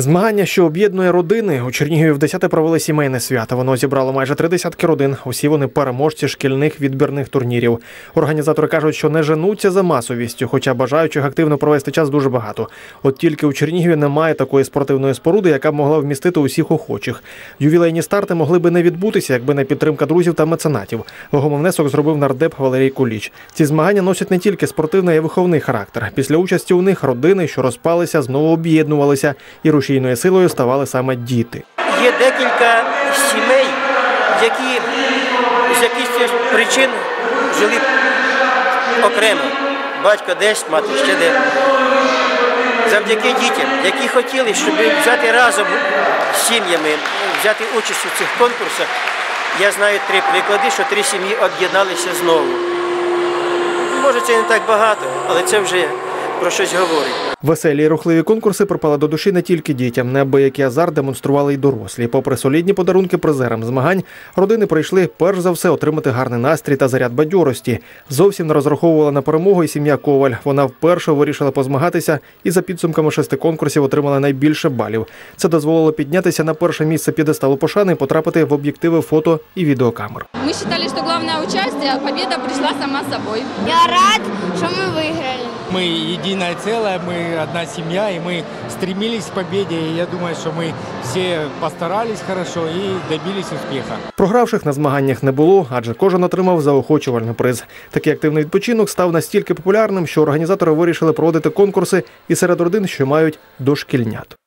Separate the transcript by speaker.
Speaker 1: Змагання, що об'єднує родини, у Чернігові в 10 провели сімейне свято. Воно зібрало майже три десятки родин. Усі вони переможці шкільних відбірних турнірів. Організатори кажуть, що не женуться за масовістю, хоча бажаючих активно провести час дуже багато. От тільки у Чернігові немає такої спортивної споруди, яка б могла вмістити усіх охочих. Ювілейні старти могли би не відбутися, якби не підтримка друзів та меценатів. Вагомий внесок зробив нардеп Валерій Куліч. Ці змагання носять не тільки спортивний, а й виховний характер. Після участі у них родини, що розпалися, знову об'єднувалися, і рушійною силою ставали саме діти.
Speaker 2: Є декілька сімей, які з якихось причин жили окремо. Батько десь, мати ще де. Завдяки дітям, які хотіли, щоб взяти разом з сім'ями, взяти участь у цих конкурсах. Я знаю три приклади, що три сім'ї об'єдналися знову. Може, це не так багато, але це вже про щось говорить.
Speaker 1: Веселі й рухливі конкурси припали до душі не тільки дітям. Неабиякий азарт демонстрували й дорослі. Попри солідні подарунки призерам змагань, родини прийшли перш за все отримати гарний настрій та заряд бадьорості. Зовсім не розраховувала на перемогу і сім'я Коваль. Вона вперше вирішила позмагатися і за підсумками шести конкурсів отримала найбільше балів. Це дозволило піднятися на перше місце п'єдесталу пошани і потрапити в об'єктиви фото і відеокамер.
Speaker 3: Мы считали, что главное участие, а победа пришла сама собой.
Speaker 4: Я рад, что мы выиграли.
Speaker 5: Мы единое целое, мы одна семья, и мы стремились к победе. И я думаю, что мы все постарались хорошо и добились успеха.
Speaker 1: Програвших на змаганнях не було, адже кожен отримав заохочувальний приз. Такий активний відпочинок став настільки популярним, що організатори вирішили проводити конкурси і серед родин, що мають дошкільнят.